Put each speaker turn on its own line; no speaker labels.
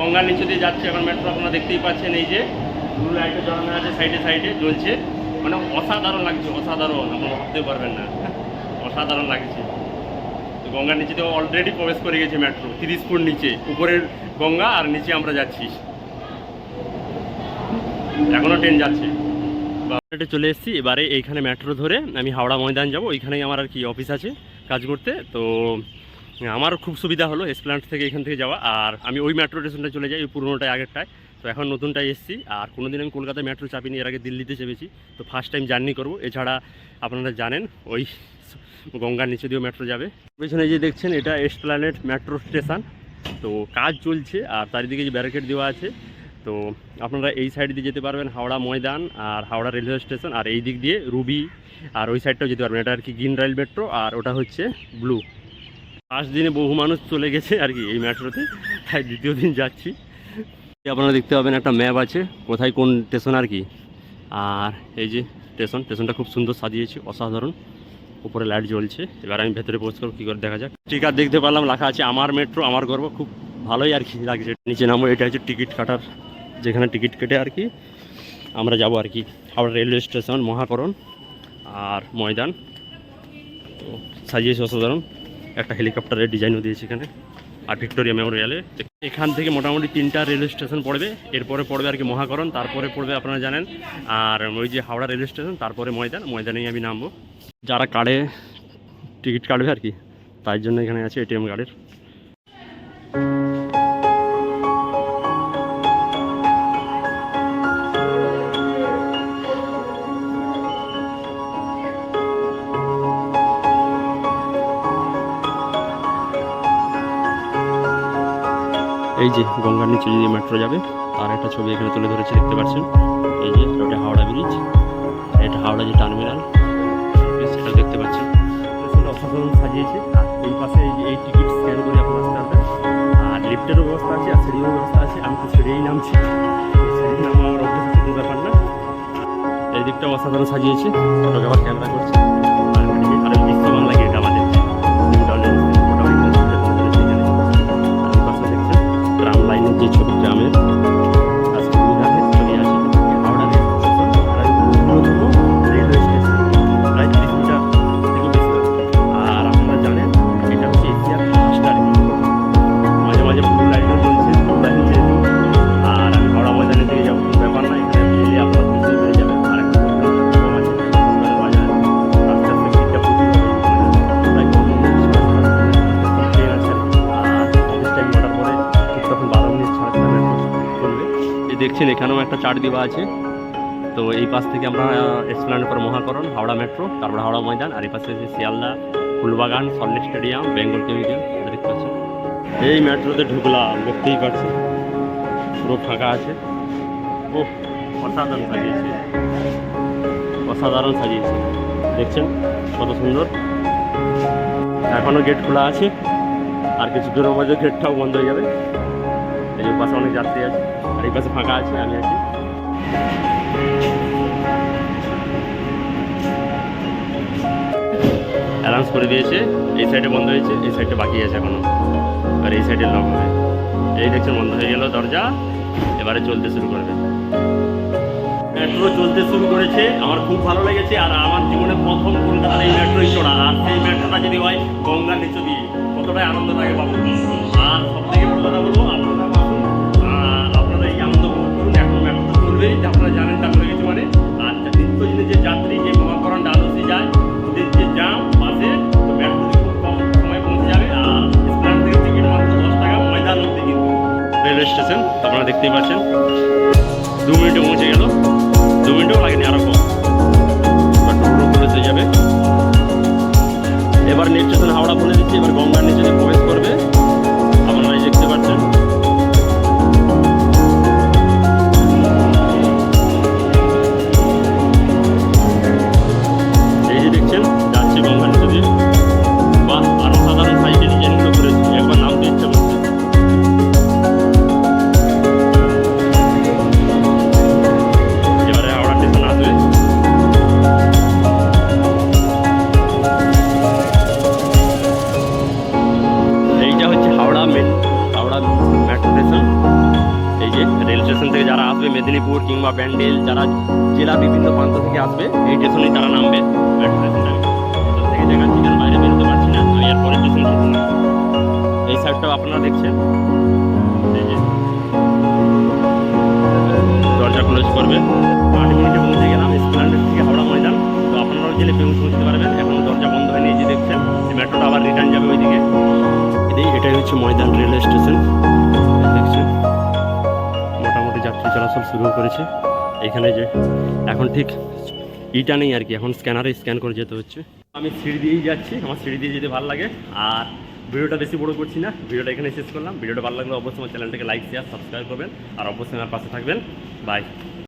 গঙ্গার নিচে দিয়ে যাচ্ছে, এখন মেট্রো আপনারা দেখতেই পাচ্ছেন এই যে ব্লু লাইটে জ্বালানো আছে সাইডে সাইডে জ্বলছে। মানে অসাধারণ লাগছে, অসাধারণ, আপনারা ভাবতে পারবেন না। অসাধারণ লাগছে। তো গঙ্গার নিচে দিয়ে অলরেডি প্রবেশ করে গেছে মেট্রো তিরিশ ফুট নিচে, উপরের গঙ্গা আর নিচে আমরা যাচ্ছি। এখনও ট্রেন যাচ্ছে। বাবাটা চলে এসেছি, এবারে এইখানে মেট্রো ধরে আমি হাওড়া ময়দান যাব, ওইখানেই আমার আর কি অফিস আছে কাজ করতে। তো আমার খুব সুবিধা হলো এসপ্ল্যান্ট থেকে এখান থেকে যাওয়া। আর আমি ওই মেট্রো স্টেশনটা চলে যাই, ওই পুরোনোটায় আগেরটায়। তো এখন নতুনটায় এসেছি। আর কোনোদিন আমি কলকাতায় মেট্রো চাপিনি, এর আগে দিল্লিতে চেপেছি। তো ফার্স্ট টাইম জার্নি করব। এছাড়া আপনারা জানেন, ওই গঙ্গার নিচে দিয়েও মেট্রো যাবে। পেছনে যে দেখছেন, এটা এসপ্ল্যানেট মেট্রো স্টেশন তো কাজ চলছে, আর চারিদিকে যে ব্যারিকেড দেওয়া আছে, তো আপনারা এই সাইড দিয়ে যেতে পারবেন হাওড়া ময়দান আর হাওড়া রেলওয়ে স্টেশন আর এই দিক দিয়ে রুবি, আর ওই সাইডটাও যেতে পারবেন। এটা আর কি গ্রিন রেল মেট্রো আর ওটা হচ্ছে ব্লু ফার্স্ট দিনে বহু মানুষ চলে গেছে আর কি এই মেট্রোতে, তাই দ্বিতীয় দিন যাচ্ছি। আপনারা দেখতে পাবেন একটা ম্যাপ আছে, কোথায় কোন স্টেশন আর কি। আর এই যে স্টেশন, স্টেশনটা খুব সুন্দর সাজিয়েছে, অসাধারণ। উপরে লাইট জ্বলছে, এবার আমি ভেতরে পৌঁছ করব, কী করে দেখা যাক। টিকার দেখতে পারলাম, লেখা আছে আমার মেট্রো, আমার গর্ব, খুব ভালোই আর কি লাগছে। নিচে নামো এটা হচ্ছে টিকিট কাটার, যেখানে টিকিট কেটে আর কি আমরা যাব আর কি। হাওড়া রেলওয়ে স্টেশন, মহাকরণ আর ময়দান। তো সাজিয়েছে অসাধারণ। একটা হেলিকপ্টারের ডিজাইনও দিয়েছে এখানে, আর ভিক্টোরিয়া মেমোরিয়ালে। এখান থেকে মোটামুটি তিনটা রেলওয়ে স্টেশন পড়বে, এরপরে পড়বে আর কি মহাকরণ, তারপরে পড়বে আপনারা জানেন, আর ওই যে হাওড়া রেলওয়ে স্টেশন, তারপরে ময়দান, ময়দানেই আমি নামবো। যারা কার্ডে টিকিট কাটবে আর কি, তাই জন্য এখানে আছে এটিএম কার্ডের এই যে গঙ্গার নিচে যদি মেট্রো যাবে আর একটা ছবি এখানে তুলে ধরেছে, দেখতে পাচ্ছেন? এই যে ওটা হাওড়া ব্রিজ এটা হাওড়া যে টার্মিনাল সেটা দেখতে পাচ্ছেন। অসাধারণ সাজিয়েছে। আর এই পাশে এই টিকিট স্ক্যান করে আপনারা আসতে পারবেন। আর লিফটেরও ব্যবস্থা আছে, আর সিঁড়িরও ব্যবস্থা আছে। আমি তো সিঁড়িই নামছি। সিঁড়ি নামার অভ্যেস আছে ব্যাপার না। এই দিকটা অসাধারণ সাজিয়েছে। আবার ক্যামেরা করছে। দেখছেন, এখানেও একটা চার্ট দেওয়া আছে। তো এই পাশ থেকে আমরা এসপ্ল্যান্ড পর মহাকরণ, হাওড়া মেট্রো, তারপর হাওড়া ময়দান, আর এই পাশে আছে Sealdah, Phoolbagan Salt Lake stadium, Bengal chemical দেখতে পাচ্ছেন? এই মেট্রোতে ঢুকলাম, দেখতেই পাচ্ছি পুরো ফাঁকা আছে। ও অসাধারণ সাজিয়েছে। অসাধারণ সাজিয়েছে। দেখছেন, কত সুন্দর। এখনও গেট খোলা আছে। আর কিছু দূরের মধ্যে গেটটাও বন্ধ হয়ে যাবে। এই পাশে অনেক যাত্রী আছে। আর এই পাশে ফাঁকা আছে আমি আছি অ্যানাউন্স করে দিয়েছে এই সাইডে বন্ধ হয়েছে, এই সাইডে বাকি আছে এখনও। আর এই সাইডে লক হবে। এই দেখছেন বন্ধ হয়ে গেল দরজা, এবারে চলতে শুরু করবে। মেট্রো চলতে শুরু করেছে, আমার খুব ভালো লেগেছে, আর আমার জীবনে প্রথম কলকাতার এই মেট্রোই চড়া আর সেই মেট্রোটা যদি হয় গঙ্গার নিচে দিয়ে, কতটাই আনন্দ লাগে বাবু। আর সব থেকে বড় কথা বলব আপনারা দেখতেই পাচ্ছেন। দু মিনিটে পৌঁছে গেল। দু মিনিটেও লাগেনি আরও কম। করে যাবে। এবার নেক্সট হাওড়া বলে দিচ্ছি এবার গঙ্গার কিংবা ব্যান্ডেল যারা জেলা বিভিন্ন প্রান্ত থেকে আসবে, এই স্টেশনেই তারা নামবে। স্টেশনে বাইরে বেরোতে পারছি না। আমি এর পরের স্টেশন এই সাইডটাও আপনারা দেখছেন। দরজা ক্লোজ করবে। আট মিনিটে পৌঁছে গেলাম স্প্ল্যান্ডেড থেকে হাওড়া ময়দান। তো আপনারাও জেলে পৌঁছতে পারবেন। এখন দরজা বন্ধ হয়নি, এই যে দেখছেন মেট্রোটা আবার রিটার্ন যাবে ওইদিকে। এটাই হচ্ছে ময়দান রেলওয়ে স্টেশন। যাত্রী চলাচল শুরু করেছে। এখানে যে এখন ঠিক ইটা নেই আর কি, এখন স্ক্যানারে স্ক্যান করে যেতে হচ্ছে। আমি সিঁড়ি দিয়েই যাচ্ছি, আমার সিঁড়ি দিয়ে যেতে ভালো লাগে। আর ভিডিওটা বেশি বড় করছি না, ভিডিওটা এখানে শেষ করলাম। ভিডিওটা ভালো লাগলে অবশ্যই আমার চ্যানেলটাকে লাইক শেয়ার সাবস্ক্রাইব করবেন। আর অবশ্যই আমার পাশে থাকবেন। বাই